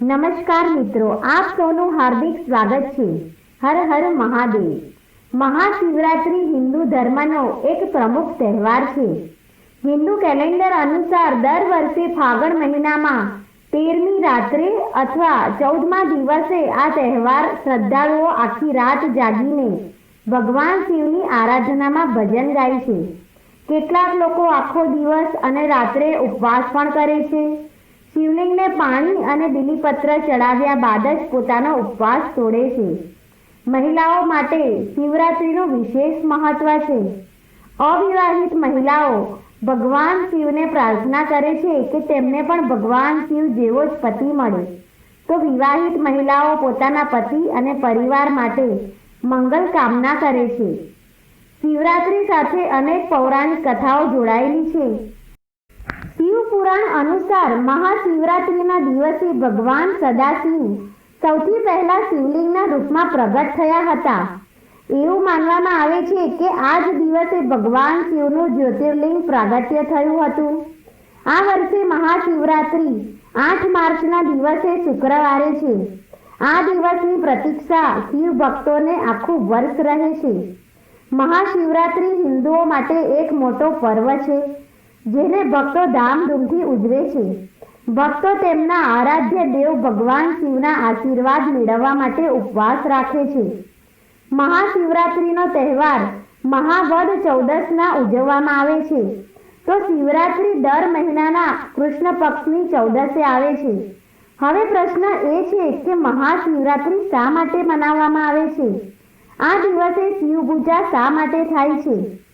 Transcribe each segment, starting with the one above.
નમસ્કાર મિત્રો, આપ સૌનું હાર્દિક સ્વાગત છે. હર હર મહાદેવ. મહાશિવરાત્રિ હિન્દુ ધર્મનો એક પ્રમુખ તહેવાર છે. હિન્દુ કેલેન્ડર અનુસાર દર વર્ષે ફાગણ મહિનામાં તેરમી રાત્રે અથવા ચૌદમા દિવસે આ તહેવાર શ્રદ્ધાળુઓ આખી રાત જાગીને ભગવાન શિવની આરાધનામાં ભજન ગાય છે. કેટલાક લોકો આખો દિવસ અને રાત્રે ઉપવાસ પણ કરે છે. શિવલિંગને પાણી અને બિલીપત્ર ચડાવ્યા બાદ જ પોતાનો ઉપવાસ તોડે છે. મહિલાઓ માટે શિવરાત્રિનું વિશેષ મહત્વ છે. અવિવાહિત મહિલાઓ ભગવાન શિવને પ્રાર્થના કરે છે કે તેમને પણ ભગવાન શિવ જેવો જ પતિ મળે. તો વિવાહિત મહિલાઓ પોતાના પતિ અને પરિવાર માટે મંગલ કામના કરે છે. શિવરાત્રિ સાથે અનેક પૌરાણિક કથાઓ જોડાયેલી છે. પુરાણ અનુસાર મહાશિવરાત્રિના દિવસે ભગવાન સદાશિવ સૌથી પહેલા શિવલિંગના રૂપમાં પ્રગટ થયા હતા. એવું માનવામાં આવે છે કે આ જ દિવસે ભગવાન શિવનું જ્યોતિર્લિંગ પ્રાગટ્ય થયું હતું. આ વર્ષે મહાશિવરાત્રિ આઠ માર્ચના દિવસે શુક્રવારે છે. આ દિવસની પ્રતીક્ષા શિવ ભક્તોને આખું વર્ષ રહે છે. મહાશિવરાત્રિ હિન્દુઓ માટે એક મોટો પર્વ છે. જેને ભક્તો ધામધૂમથી ઉજવે છે. ભક્તો તેમના આરાધ્ય દેવ ભગવાન શિવના આશીર્વાદ મેળવવા માટે ઉપવાસ રાખે છે. મહાશિવરાત્રિનો તહેવાર મહાવદ ચૌદસના ઉજવવામાં આવે છે. તો શિવરાત્રિ દર મહિનાના કૃષ્ણ પક્ષની ચૌદસે આવે છે. હવે પ્રશ્ન એ છે કે મહાશિવરાત્રિ શા માટે મનાવવામાં આવે છે? આ દિવસે શિવ પૂજા શા માટે થાય છે?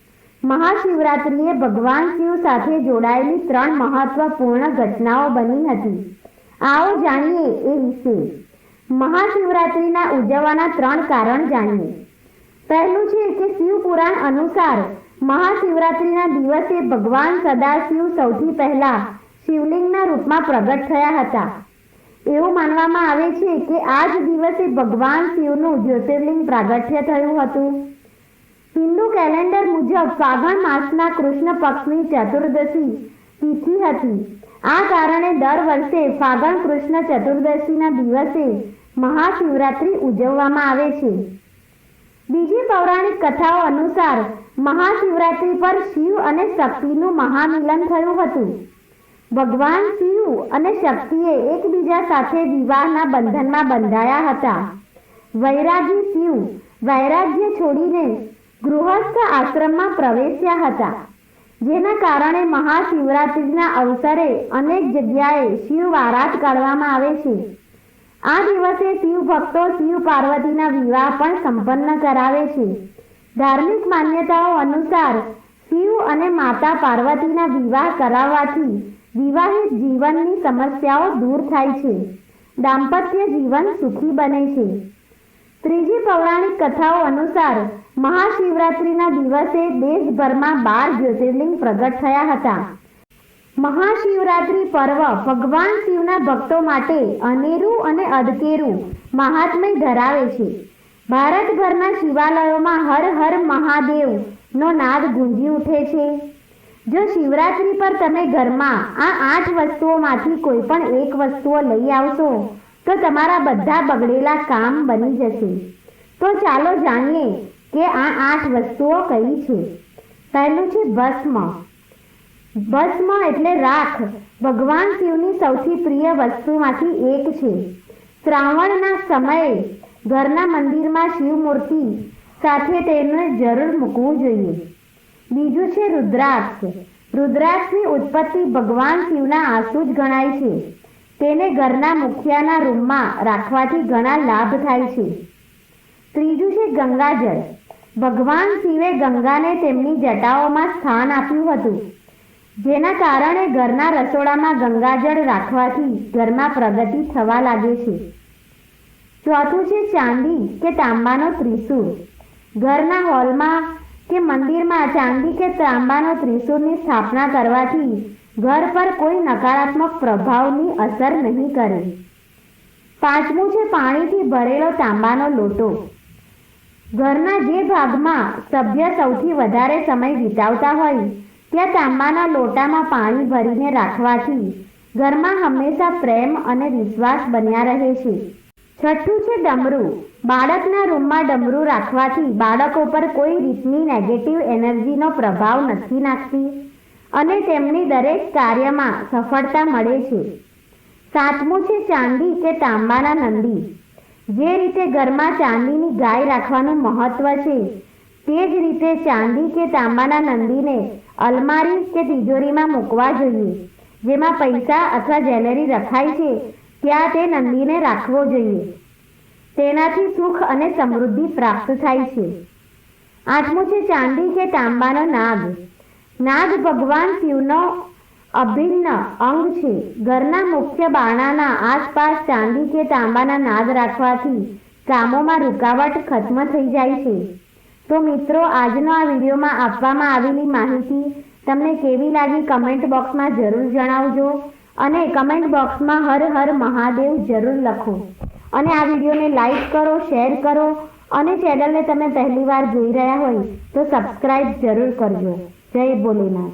મહાશિવરાત્રિએ ભગવાન શિવ સાથે જોડાયેલી ત્રણ મહત્વપૂર્ણ ઘટનાઓ બની હતી. આવો જાણીએ એ વિશે. મહાશિવરાત્રિના ઉજવવાના ત્રણ કારણ જાણીએ. પહેલું છે કે શિવ પુરાણ અનુસાર મહાશિવરાત્રિના દિવસે ભગવાન સદાશિવ સૌથી પહેલા શિવલિંગના રૂપમાં પ્રગટ થયા હતા. એવું માનવામાં આવે છે કે આ જ દિવસે ભગવાન શિવનું જ્યોતિર્લિંગ પ્રાગટ્ય થયું હતું. હિન્દુ કેલેન્ડર મુજબ ફાગણ માસના કૃષ્ણ પક્ષની ચતુર્દશી તિથિ હતી. આ કારણે દર વર્ષે ફાગણ કૃષ્ણ ચતુર્દશીના દિવસે મહાશિવરાત્રિ ઉજવવામાં આવે છે. બીજી પૌરાણિક કથાઓ અનુસાર મહાશિવરાત્રિ પર શિવ અને શક્તિનું મહામિલન થયું હતું. ભગવાન શિવ અને શક્તિએ એકબીજા સાથે વિવાહના બંધનમાં બંધાયા હતા. વૈરાગી શિવ વૈરાગ્ય છોડીને ગૃહસ્થ આશ્રમમાં પ્રવેશ્યા હતા. જેના કારણે મહાશિવરાત્રિના અવસરે અનેક જગ્યાએ શિવ આરાધ કાઢવામાં આવે છે. આ દિવસે શિવ ભક્તો શિવ પાર્વતીના વિવાહ પણ સંપન્ન કરાવે છે. ધાર્મિક માન્યતાઓ અનુસાર શિવ અને માતા પાર્વતીના વિવાહ કરાવવાથી વિવાહિત જીવનની સમસ્યાઓ દૂર થાય છે. દાંપત્ય જીવન સુખી બને છે. ત્રીજી પૌરાણિક કથાઓ અનુસાર મહાશિવરાત્રિના દિવસે દેશભરમાં બાર જ્યોતિર્લિંગ પ્રગટ થયા હતા. મહાશિવરાત્રિ પર્વ ભગવાન શિવના ભક્તો માટે અનેરું અને અદકેરું મહાત્મય ધરાવે છે. ભારતભરના શિવાલયોમાં હર હર મહાદેવ નો નાદ ગુંજી ઉઠે છે. જો શિવરાત્રિ પર તમે ઘરમાં આ આઠ વસ્તુઓમાંથી કોઈ પણ એક વસ્તુઓ લઈ આવશો તો તમારા બધા બગડેલા કામ બની જશે. તો ચાલો જાણીએ કે આ આઠ વસ્તુઓ કઈ છે. પહેલું છે ભસ્મ. ભસ્મ એટલે રાખ. ભગવાન શિવની સૌથી પ્રિય વસ્તુમાંથી એક છે. શ્રાવણના સમયે ઘરના મંદિરમાં શિવ મૂર્તિ સાથે તેને જરૂર મૂકવું જોઈએ. બીજું છે રુદ્રાક્ષ. રુદ્રાક્ષની ઉત્પત્તિ ભગવાન શિવના આંસુ જ ગણાય છે. તેને ઘરના મુખિયાના રૂમમાં રાખવાથી ઘણા લાભ થાય છે. ત્રીજું છે ગંગાજળ. ભગવાન શિવે ગંગાને તેમની જટાઓમાં સ્થાન આપ્યું હતું. જેના કારણે ઘરના રસોડામાં ગંગાજળ રાખવાથી ઘરમાં પ્રગતિ થવા લાગે છે. ચોથું છે ચાંદી કે તાંબાનો ત્રિશૂળ. ઘરના હોલમાં કે મંદિરમાં ચાંદી કે તાંબાનો ત્રિશૂળની સ્થાપના કરવાથી ઘર પર કોઈ નકારાત્મક પ્રભાવની અસર નહીં કરે. પાંચમું છે પાણીથી ભરેલો તાંબાનો લોટો. ઘરના જે ભાગમાં સભ્ય સૌથી વધારે સમય વિતાવતા હોય, ત્યાં તાંબાના લોટામાં પાણી ભરીને રાખવાથી ઘરમાં હંમેશા પ્રેમ અને વિશ્વાસ બન્યા રહે છે. છઠ્ઠું છે ડમરું. બાળકના રૂમમાં ડમરું રાખવાથી બાળકો પર કોઈ રીતની નેગેટિવ એનર્જીનો પ્રભાવ નથી નાખતી. અને તેમની દરેક કાર્યમાં સફળતા મળે છે. સાતમું છે ચાંદી કે તાંબાના નંદી. જે રીતે ઘરમાં ચાંદીની ગાય રાખવાનું મહત્વ છે, તે જ રીતે ચાંદી કે તાંબાના નંદીને અલમારી કે તિજોરીમાં મૂકવા જોઈએ, જેમાં પૈસા અથવા જ્વેલરી રખાય છે, ત્યાં તે નંદીને રાખવો જોઈએ. તેનાથી સુખ અને સમૃદ્ધિ પ્રાપ્ત થાય છે. આઠમું છે ચાંદી કે તાંબાનો નાગ. નાગ ભગવાન શિવનો અભિન્ન અંગ છે. ઘરના મુખ્ય બાણાના આસપાસ ચાંદી કે તાંબાના નાગ રાખવાથી કામોમાં રૂકાવટ ખત્મ થઈ જાય છે. તો મિત્રો, આજનો આ વિડીયોમાં આપવામાં આવેલી માહિતી તમને કેવી લાગી કમેન્ટ બોક્સમાં જરૂર જણાવજો અને કમેન્ટ બોક્સમાં હર હર મહાદેવ જરૂર લખો. અને આ વિડીયોને લાઈક કરો, શેર કરો અને ચેનલને તમે પહેલીવાર જોઈ રહ્યા હોય તો સબસ્ક્રાઈબ જરૂર કરજો. જય ભોલેનાથ